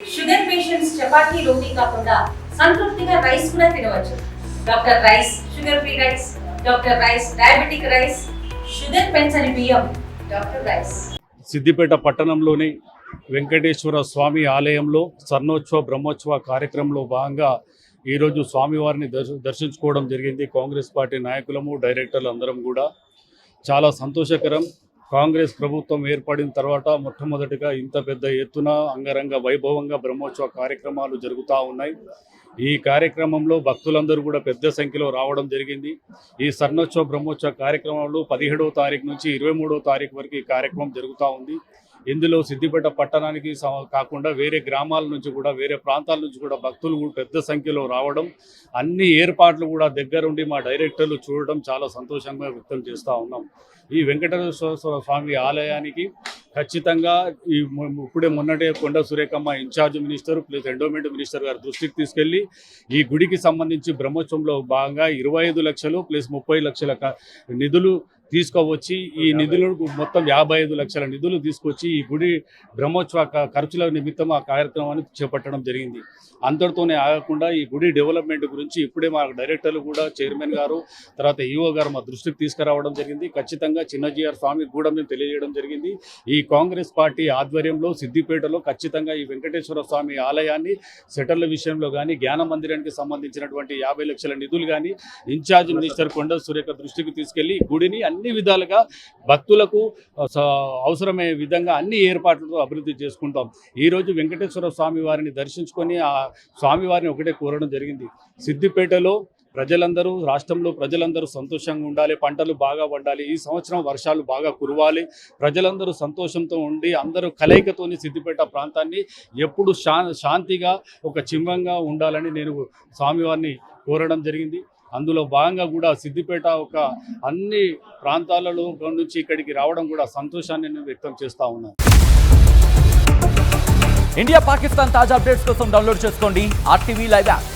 Sugar patients chapati రోటీ కాకుండా సంతృప్తిగా rice కూడా తినవచ్చు. Doctor rice sugar free rice doctor rice diabetic rice sugar పెంచని బియ్యం డాక్టర్ రైస్. సిద్దిపేట పట్టణంలోని వెంకటేశ్వర స్వామి ఆలయంలో స్వర్ణోత్సవ బ్రహ్మోత్సవ కార్యక్రమంలో భాగంగా ఈరోజు స్వామివారిని దర్శ దర్శించుకోవడం జరిగింది. కాంగ్రెస్ పార్టీ నాయకులము డైరెక్టర్లు అందరం కూడా. చాలా సంతోషకరం. కాంగ్రెస్ ప్రభుత్వం ఏర్పడిన తర్వాత మొట్టమొదటిగా ఇంత పెద్ద ఎత్తున అంగరంగ వైభవంగా బ్రహ్మోత్సవ కార్యక్రమాలు జరుగుతూ ఉన్నాయి. ఈ కార్యక్రమంలో భక్తులందరూ కూడా పెద్ద సంఖ్యలో రావడం జరిగింది. ఈ స్వర్ణోత్సవ బ్రహ్మోత్సవ కార్యక్రమంలో పదిహేడవ తారీఖు నుంచి ఇరవై మూడవ తారీఖు వరకు ఈ కార్యక్రమం జరుగుతూ ఉంది. ఇందులో సిద్దిపేట పట్టణానికి స- కాకుండా వేరే గ్రామాల నుంచి కూడా వేరే ప్రాంతాల నుంచి కూడా భక్తులు కూడా పెద్ద సంఖ్యలో రావడం అన్ని ఏర్పాట్లు కూడా దగ్గరుండి మా డైరెక్టర్లు చూడడం చాలా సంతోషంగా వ్యక్తం చేస్తూ ఉన్నాం. ఈ వెంకటేశ్వర స్వామి ఆలయానికి ఖచ్చితంగా ఈ ఇప్పుడే మొన్నటే Konda Surekhamma incharge minister plus endowment minister గారి దృష్టికి తీసుకెళ్ళి ఈ గుడికి సంబంధించి బ్రహ్మోత్సవంలో భాగంగా ఇరవై ఐదు లక్షలు ప్లస్ ముప్పై లక్షల నిధులు తీసుకువచ్చి ఈ నిధులు మొత్తం యాభై ఐదు లక్షల నిధులు తీసుకొచ్చి ఈ గుడి బ్రహ్మోత్సవ ఖర్చుల నిమిత్తం ఆ కార్యక్రమాన్ని చేపట్టడం జరిగింది. అంతటితోనే ఆగకుండా ఈ గుడి డెవలప్మెంట్ గురించి ఇప్పుడే మా డైరెక్టర్లు కూడా చైర్మన్ గారు తర్వాత ఈఓ గారు మా దృష్టికి తీసుకురావడం జరిగింది. ఖచ్చితంగా చిన్నజీఆర్ స్వామి కూడా మేము తెలియజేయడం జరిగింది. ఈ కాంగ్రెస్ పార్టీ ఆధ్వర్యంలో సిద్దిపేటలో ఖచ్చితంగా ఈ వెంకటేశ్వర స్వామి ఆలయాన్ని సెటర్ల విషయంలో కానీ జ్ఞాన మందిరానికి సంబంధించినటువంటి యాభై లక్షల నిధులు కానీ ఇన్ఛార్జ్ మినిస్టర్ కొండ సురేఖ దృష్టికి తీసుకెళ్ళి గుడిని అన్ని అన్ని విధాలుగా భక్తులకు స- అవసరమయ్యే విధంగా అన్ని ఏర్పాట్లతో అభివృద్ధి చేసుకుంటాం. ఈరోజు వెంకటేశ్వర స్వామి వారిని దర్శించుకొని ఆ స్వామివారిని ఒకటే కోరడం జరిగింది. సిద్దిపేటలో ప్రజలందరూ రాష్ట్రంలో ప్రజలందరూ సంతోషంగా ఉండాలి పంటలు బాగా పండాలి ఈ సంవత్సరం వర్షాలు బాగా కురవాలి. ప్రజలందరూ సంతోషంతో ఉండి అందరూ కలయికతోని సిద్దిపేట ప్రాంతాన్ని ఎప్పుడు శాంతిగా ఒక చిమ్మంగా ఉండాలని నేను స్వామివారిని కోరడం జరిగింది. అందులో భాగంగా కూడా సిద్దిపేట ఒక అన్ని ప్రాంతాలలో నుంచి ఇక్కడికి రావడం కూడా సంతోషాన్ని నేను వ్యక్తం చేస్తా ఉన్నాను. ఇండియా పాకిస్తాన్ తాజా అప్డేట్స్ కోసం డౌన్లోడ్ చేసుకోండి ఆర్టీవీ లైవ్ యాప్.